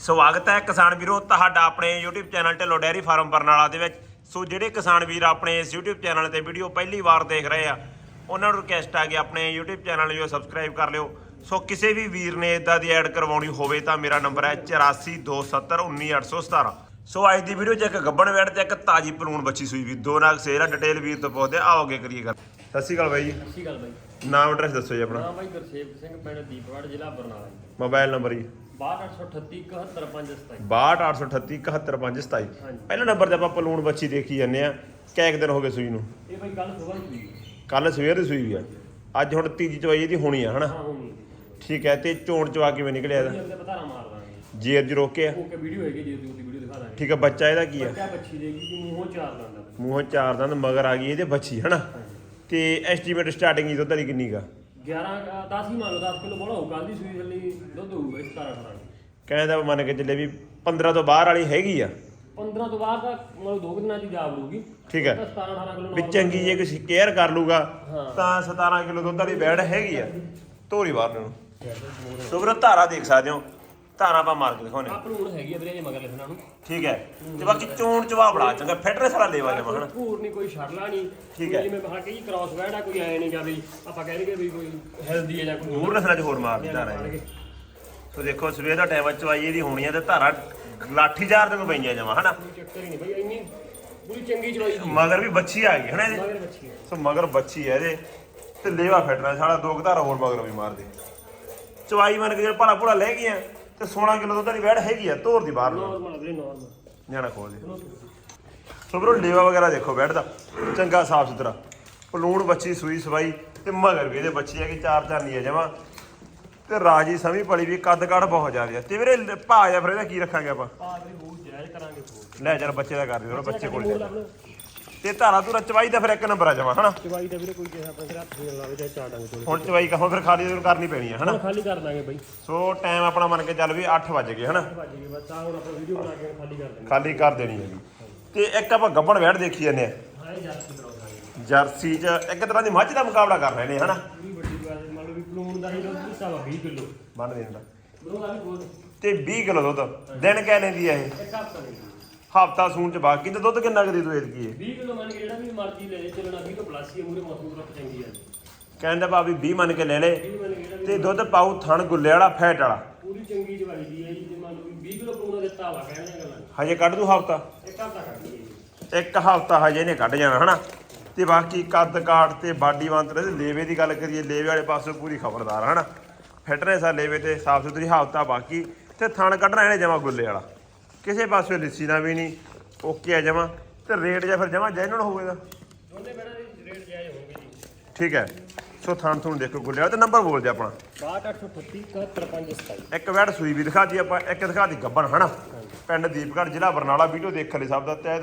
ਸਵਾਗਤ ਹੈ ਕਿਸਾਨ ਵੀਰੋ ਤੁਹਾਡਾ ਆਪਣੇ YouTube channel Dhillon dairy farm Barnala ਦੇ ਵਿੱਚ। ਸੋ ਜਿਹੜੇ ਕਿਸਾਨ ਵੀਰ ਆਪਣੇ ਇਸ YouTube ਚੈਨਲ ਤੇ ਵੀਡੀਓ ਪਹਿਲੀ ਵਾਰ ਦੇਖ ਰਹੇ ਆ ਉਹਨਾਂ ਨੂੰ ਰਿਕਵੈਸਟ ਆ ਕਿ ਆਪਣੇ YouTube ਚੈਨਲ ਨੂੰ ਸਬਸਕ੍ਰਾਈਬ ਕਰ ਲਿਓ। ਸੋ ਕਿਸੇ ਵੀ ਵੀਰ ਨੇ ਇਦਾਂ ਦੀ ਐਡ ਕਰਵਾਉਣੀ ਹੋਵੇ ਤਾਂ ਮੇਰਾ ਨੰਬਰ ਹੈ 8427191817 ਸੋ ਅੱਜ ਦੀ ਵੀਡੀਓ 'ਚ ਇੱਕ ਗੱਬਣ ਵੈੜ ਤੇ ਇੱਕ ਤਾਜੀ ਪਲੂਣ ਬੱਚੀ ਸੂਈ ਵੀ। ਦੋ ਨਾਗ ਸੇਲ ਆ ਡਿਟੇਲ ਵੀਰ ਤੋਂ ਪੁੱਛਦੇ ਆਓ ਅੱਗੇ ਕਰੀਏ ਗੱਲ। ਸਤਿ ਸ਼੍ਰੀ ਅਕਾਲ ਬਾਈ ਜੀ। ਸਤਿ ਸ਼੍ਰੀ ਅਕਾਲ ਬਾਈ। ਨਾਮ ਐਡਰੈਸ ਦੱਸੋ ਜੀ ਆਪਣਾ। ਨਾਮ ਬਾਈ ਗੁਰਸੇਵ ਸਿੰਘ ਪਿੰਡ ਦੀਪਵਾੜ ਜ਼ਿਲ੍ਹਾ ਬਰਨਾਲਾ ਜੀ। ਮੋਬਾਈਲ ਨੰਬਰ ਜੀ। 6238 71527 6283871527 ਹਾਂਜੀ। ਪਹਿਲਾ ਨੰਬਰ ਤੇ ਆਪਾਂ ਪਲੂਣ ਬੱਚੀ ਦੇਖੀ ਜਾਂਦੇ ਆ ਕਿੰਨੇ ਕੁ ਦਿਨ ਹੋ ਗਏ ਸੂਈ ਨੂੰ? ਇਹ ਬਾਈ ਕੱਲ ਸਵੇਰ ਦੀ ਸੂਈ ਵੀ ਆ। ਅੱਜ ਹੁਣ ਤੀਜੀ ਚਵਾਈ ਇਹਦੀ ਹੋਣੀ ਆ ਹਨਾ? ਠੀਕ ਹੈ ਤੇ ਚੋਣ ਚਵਾ ਕਿਵੇਂ ਨਿਕਲਿਆ ਇਹ ਇਹਦਾ ਜੇਰ ਜੀ ਰੋਕੇ ਆ ਓਕੇ ਵੀਡੀਓ ਹੈਗੀ ਜੀ ਉਹਦੀ ਵੀਡੀਓ ਦਿਖਾ ਦਾਂਗੇ। ਠੀਕ ਹੈ ਬੱਚਾ ਇਹਦਾ ਕੀ ਆ? ਬੱਚਾ ਬੱਚੀ ਦੇਗੀ ਜੀ ਮੂੰਹੋਂ ਚਾਰ ਦੰਦ ਮੂੰਹੋਂ ਚਾਰ ਦੰਦ ਮਗਰ ਆ ਗਈ ਇਹਦੇ ਬੱਚੀ ਹਨਾ? ਤੇ ਐਸਟੀਮੇਟ ਸਟਾਰਟਿੰਗ ਦੀ ਦੁੱਧ ਦੀ ਕਿੰਨੀ ਕਾ 11 10 ਹੀ ਮੰਨ ਲਓ 10 ਕਿਲੋ ਬੜਾ ਹੋਊ ਕੱਲ ਦੀ ਸੂਈ ਥੱਲੀ ਦੁੱਧ ਹੋਊਗਾ 17 18 ਕਹਿੰਦਾ ਮੰਨ ਕੇ ਚੱਲੇ ਵੀ 15 ਤੋਂ ਬਾਹਰ ਵਾਲੀ ਹੈਗੀ ਆ। 15 ਤੋਂ ਬਾਅਦ ਤਾਂ ਮਤਲਬ ਦੋ ਕੁ ਦਿਨਾਂ ਚ ਜਾ ਵੜੂਗੀ ਠੀਕ ਹੈ 17 18 ਕਿਲੋ ਵੀ ਚੰਗੀ ਜੇ ਕਿਸੇ ਕੇਅਰ ਕਰ ਲੂਗਾ। ਤਾਂ 17 ਕਿਲੋ ਦੁੱਧ ਵਾਲੀ ਬੈੜ ਹੈਗੀ ਆ। ਧੋਰੀ ਬਾਹਰ ਨੂੰ। ਸੋ ਵੀਰੋ ਧਾਰਾ ਦੇਖ ਸਕਦੇ ਹੋ। ਧਾਰਾ ਆਪਾਂ ਮਾਰ ਕੇ ਦਿਖਾਉਣੇ ਆ ਭਰੂਣ ਹੈਗੀ ਆ ਵੀਰੇ ਜੇ ਮਗਰ ਲਿਖਣਾ ਨੂੰ ਠੀਕ ਹੈ। ਤੇ ਬਾਕੀ ਚੋਣ ਚਵਾ ਬੜਾ ਚੰਗਾ। ਫਿਟਨੈਸ ਵਾਲਾ ਲੈਵਾ ਜਮਾ ਹਨਾ? ਭੂਰ ਨਹੀਂ ਕੋਈ ਛੜਲਾ ਨਹੀਂ। ਠੀਕ ਹੈ। ਜਿਵੇਂ ਬਾਹਰ ਕਈ ਕ੍ਰਾਸ ਵੈਡ ਆ ਕੋਈ ਐ ਨਹੀਂ ਗਾ ਵੀ ਆਪਾਂ ਕਹਿ ਦਈਏ ਵੀ ਕੋਈ ਹੈਲਦੀ ਹੈ ਜਾਂ ਕੋਈ ਮੂਰ ਨਸਲਾਂ ਚ ਹੋਰ ਮਾਰ ਦੀ ਧਾਰਾ ਇਹ। ਸੋ ਦੇਖੋ ਸਵੇਰ ਦਾ ਟਾਈਮ ਚਵਾਈ ਇਹਦੀ ਹੋਣੀ ਆ ਤੇ ਧਾਰਾ ਲਾਠੀ ਚਾਰ ਦਿਨ ਪਈਆਂ ਜਮਾ ਹਨਾ? ਚੱਕਰ ਹੀ ਨਹੀਂ ਬਈ ਇੰਨੀ ਪੂਰੀ ਚੰਗੀ ਦੀ ਮਗਰ ਵੀ ਬੱਚੀ ਆ ਗਈ ਹਨਾ ਇਹਦੇ? ਮਗਰ ਬੱਚੀ ਹੈ ਸੋ ਮਗਰ ਬੱਚੀ ਹੈ ਇਹਦੇ। ਤੇ ਲੇਵਾ ਫਿਟਨੈਸ ਵਾਲਾ ਦੋ ਧਾਰਾ ਹੋਰ ਮਗਰ ਵੀ ਮਾਰਦੇ ਚਵਾਈ ਮੰਨ ਕੇ ਜੇ ਭਲਾ ਭੁਲਾ ਲੈ ਗਈਆਂ। ਤੇ 16 ਕਿਲੋ ਦੁੱਧ ਵਾਲੀ ਬੈੜ ਹੈਗੀ ਆ ਧੋਰ ਦੀ ਬਾਹਰ ਨੂੰ। ਨਾਰਮਲ ਵੀਰੇ ਨਾਰਮਲ ਨਿਆਣਾ ਖੋਲ ਦੇ। ਸੋ ਬਰੋ ਲੇਵਾ ਵਗੈਰਾ ਦੇਖੋ ਬੈਠ ਦਾ ਚੰਗਾ ਸਾਫ਼ ਸੁਥਰਾ। ਪਲੂਣ ਬੱਚੀ ਸੂਈ ਸਵਾਈ ਤੇ ਮਗਰ ਵੀ ਇਹਦੇ ਬੱਚੀ ਹੈ ਕਿ ਚਾਰ ਚਾਰ ਨਹੀਂ ਹੈ ਜਮਾ। ਤੇ ਰਾਜੀ ਸਮੀ ਪਲੀ ਵੀ ਕੱਦ ਕਾਠ ਬਹੁਤ ਜ਼ਿਆਦਾ ਹੈ ਤੇ ਵੀਰੇ ਲ- ਭਾਅ ਜਾਂ ਫਿਰ ਇਹਦਾ ਕੀ ਰੱਖਾਂਗੇ ਆਪਾਂ? ਜਾਇਜ਼ ਕਰਾਂਗੇ। ਲੈ ਚੱਲ ਬੱਚੇ ਦਾ ਕਰ ਦਿਓ ਬੱਚੇ ਕੋਲ ਜਾ ਤੇ ਧਾਰਾ ਧੂਰਾ ਚਵਾਈ ਦਾ ਫਿਰ ਇੱਕ ਨੰਬਰ ਆ ਜਮਾ ਹਨਾ? ਚਵਾਈ ਦਾ ਵੀਰੇ ਕੋਈ ਕਿਸੇ ਆਪਣੇ ਸਿਰ ਹੱਥ ਨਹੀਂ ਲਾਵੇ ਜਾਂ ਚਾਰ ਡੰਗ ਚੋਲੇ ਹੁਣ ਚਵਾਈ ਕਹੋ ਫਿਰ ਖਾਲੀ ਜ਼ਰੂਰ ਕਰਨੀ ਪੈਣੀ ਹੈ ਹਨਾ? ਖਾਲੀ ਕਰ ਦਾਂਗੇ ਬਈ। ਸੋ ਟਾਈਮ ਆਪਣਾ ਮੰਨ ਕੇ ਚੱਲ ਵੀ 8 ਵਜ ਗਏ ਹਨਾ? ਭੱਜ ਗਏ ਬਸ ਆ ਹੁਣ ਆਪਾਂ ਵੀਡੀਓ ਬਣਾ ਕੇ ਖਾਲੀ ਕਰ ਦਿੰਦੇ ਖਾਲੀ ਕਰ ਦੇਣੀ ਹੈਗੀ ਤੇ ਇੱਕ ਆਪਾਂ ਗੱਬਣ ਵੈੜ ਦੇਖੀ ਜਾਂਦੇ ਆ। ਹਾਂ ਇਹ ਜਰਸੀ 'ਚ ਇੱਕ ਤਰ੍ਹਾਂ ਦੀ ਮੱਝ ਦਾ ਮੁਕਾਬਲਾ ਕਰ ਰਹੇ ਨੇ ਹਨਾ? ਪੂਰੀ ਵੱਡੀ ਗੱਲ ਮੰਨ ਲਓ ਵੀ ਪਲੂਣ ਦਾ ਹੀ ਦੁੱਧ ਹਿੱਸਾ ਵਾ 20 ਕਿਲੋ। ਬੰਨ ਦੇ ਦਿੰਦਾ ਬਰੋ ਆ ਵੀ ਬਹੁਤ। ਤੇ 20 ਕਿਲੋ ਦੁੱਧ ਦਿਨ ਕਹਿ ਲੈਂਦੀ ਆ ਇਹ? ਇੱਕ ਹਫ਼ਤਾ ਨਹੀਂ ਹਫਤਾ ਸੂਣ ਚ ਬਾਕੀ ਤੇ ਦੁੱਧ ਕਿੰਨਾ ਕਦੀ ਤੂੰ ਕੀ ਹੈ 20 ਕਿਲੋ ਮੰਨ ਕੇ ਜਿਹੜਾ ਵੀ ਮਰਜ਼ੀ ਲੈ ਜੇ ਚੱਲਣਾ 20 ਤੋਂ ਪਲੱਸ ਹੀ ਮੂਰੇ ਮੌਸਮ ਰੱਖ ਚੰਗੀ ਹੈ ਕਹਿੰਦਾ ਭਾਵੇਂ 20 ਮੰਨ ਕੇ ਲੈ ਲੈ। 20 ਮੰਨ ਕੇ ਜਿਹੜਾ ਵੀ ਤੇ ਦੁੱਧ ਪਾਉ ਥਣ ਗੁੱਲੇ ਵਾਲਾ ਫੈਟ ਵਾਲਾ। ਪੂਰੀ ਚੰਗੀ ਚਵਾਈ ਦੀ ਹੈ ਜੀ ਜੇ ਮੰਨ ਲਓ ਵੀ 20 ਕਿਲੋ ਪਲੂਣ ਦਿੱਤਾ ਵਾ ਕਹਿਣ ਦੀਆਂ ਗੱਲਾਂ। ਹਜੇ ਕੱਢ ਦੂ ਹਫਤਾ? ਇੱਕ ਹਫ਼ਤਾ ਕੱਢ ਲਈਏ ਇੱਕ ਹਫਤਾ ਹਜੇ ਨੇ ਕੱਢ ਜਾਣਾ ਹਨਾ? ਤੇ ਬਾਕੀ ਕੱਦ ਕਾਠ ਤੇ ਬਾਡੀ ਵੰਤਰ ਤੇ ਲੇਵੇ ਦੀ ਗੱਲ ਕਰੀਏ ਲੇਵੇ ਵਾਲੇ ਪਾਸੋਂ ਪੂਰੀ ਖਬਰਦਾਰ ਹਨਾ? ਫਿਟਨੈਸ ਆ ਲੇਵੇ ਤੇ ਸਾਫ਼ ਸੁਥਰੀ ਹਫਤਾ ਬਾਕੀ ਤੇ ਥਣ ਕੱਢਣਾ ਇਹਨੇ ਜਮਾ ਗੁੱਲੇ ਵਾਲਾ। ਕਿਸੇ ਪਾਸੇ ਲਿੱਸੀ ਨਾ ਵੀ ਨਹੀਂ ਓਕੇ ਆ ਜਮਾ ਤੇ ਰੇਟ ਜਾਂ ਫਿਰ ਜਮਾ ਜੈਨੂਨ ਹੋਵੇਗਾ ਦੋਨੇ ਦੇ ਰੇਟ ਜਾਇਜ਼ ਹੋਣਗੇ ਜੀ। ਠੀਕ ਹੈ ਸੋ ਥਣ ਥੁਣ ਦੇਖੋ ਗੁੱਲੇ ਵਾਲਾ ਤੇ ਨੰਬਰ ਬੋਲ ਦੇ ਆਪਣਾ। 6838 71527 ਇੱਕ ਵੈਟ ਸੂਈ ਵੀ ਦਿਖਾਤੀ ਆਪਾਂ ਇੱਕ ਦਿਖਾਤੀ ਗੱਬਣ ਹਨਾ? ਪਿੰਡ ਦੀਪਗੜ੍ਹ ਜ਼ਿਲ੍ਹਾ ਬਰਨਾਲਾ ਵੀਡੀਓ ਦੇਖਣ ਲਈ ਸਭ ਦਾ ਤਹਿ